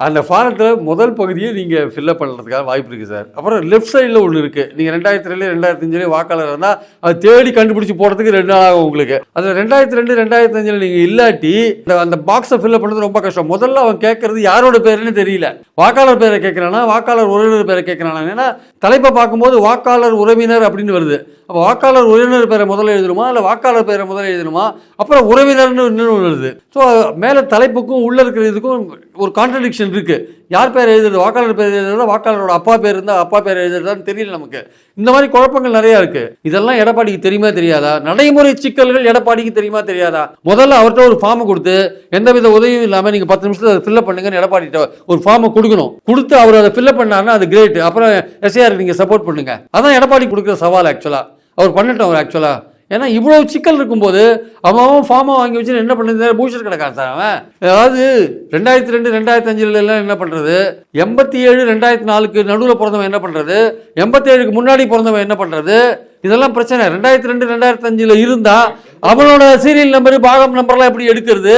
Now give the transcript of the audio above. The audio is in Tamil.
அந்த ஃபாரத்தில் முதல் பகுதியை நீங்கள் ஃபில்லப் பண்ணுறதுக்காக வாய்ப்பு இருக்குது சார் அப்புறம் லெஃப்ட் சைடில் ஒன்று இருக்குது நீங்கள் ரெண்டாயிரத்தி ரெண்டு ரெண்டாயிரத்தி அஞ்சுலேயே வாக்காளர் இருந்தால் அது தேடி கண்டுபிடிச்சி போகிறதுக்கு ரெண்டு நாள் ஆகும் உங்களுக்கு. அதில் ரெண்டாயிரத்தி ரெண்டு ரெண்டாயிரத்தி அஞ்சில் நீங்கள் இல்லாட்டி இந்த அந்த பாக்ஸை ஃபில்லப் பண்ணுறது ரொம்ப கஷ்டம். முதல்ல அவன் கேட்கறது யாரோட பேருன்னு தெரியல. வாக்காளர் பேரை கேட்குறானா? வாக்காளர் உறவினர் பேரை கேட்குறானா? ஏன்னா தலைப்பை பார்க்கும்போது வாக்காளர் உறவினர் அப்படின்னு வருது. அப்போ வாக்காளர் உறவினர் பேரை முதல்ல எழுதணுமா? இல்லை வாக்காளர் பேரை முதல்ல எழுதணுமா? அப்புறம் உறவினர்னு இன்னொன்று எழுது ஸோ மேலே தலைப்புக்கும் உள்ளே இருக்கிற இதுக்கும் ஒரு கான்ட்ரடிக்ஷன் இருக்குது யார் பேர் எழுதுறது? வாக்காளர் பேர் எழுதுறதா? வாக்காளரோட அப்பா பேர் இருந்தால் அப்பா பேர் எழுதுறதான்னு தெரியல நமக்கு. இந்த மாதிரி குழப்பங்கள் நிறையா இருக்குது இதெல்லாம் எடப்பாடிக்கு தெரியுமா தெரியாதா? நடைமுறை சிக்கல்கள் எடப்பாடிக்கு தெரியுமா தெரியாதா? முதல்ல அவர்கிட்ட ஒரு ஃபார்மை கொடுத்து எந்தவித உதவியும் இல்லாமல் நீங்கள் பத்து நிமிஷத்தில் அதை ஃபில்அப் பண்ணுங்கன்னு எடப்பாடிட்ட ஒரு ஃபார்மை கொடுக்கணும். கொடுத்து அவர் அதை ஃபில்அப் பண்ணாருன்னா அது கிரேட் அப்புறம் எஸ்ஏஆர் நீங்கள் சப்போர்ட் பண்ணுங்க. அதான் எடப்பாடி கொடுக்குற சவால் ஆக்சுவலாக அவர் பண்ணட்டும் அவர் ஆக்சுவலாக ஏன்னா இவ்வளோ சிக்கல் இருக்கும்போது அவன் ஃபார்மை வாங்கி வச்சு என்ன பண்ணுறது பூஷர் கிடக்கான் அவன். அதாவது ரெண்டாயிரத்தி ரெண்டு ரெண்டாயிரத்தி அஞ்சுல எல்லாம் என்ன பண்ணுறது எண்பத்தி ஏழு ரெண்டாயிரத்தி நாலுக்கு நடுவில் பிறந்தவன் என்ன பண்ணுறது எண்பத்தி ஏழுக்கு முன்னாடி பிறந்தவன் என்ன பண்ணுறது இதெல்லாம் பிரச்சனை. ரெண்டாயிரத்தி ரெண்டு ரெண்டாயிரத்தி அஞ்சில் இருந்தால் அவனோட சீரியல் நம்பரு பாகம் நம்பர்லாம் எப்படி எடுக்கிறது?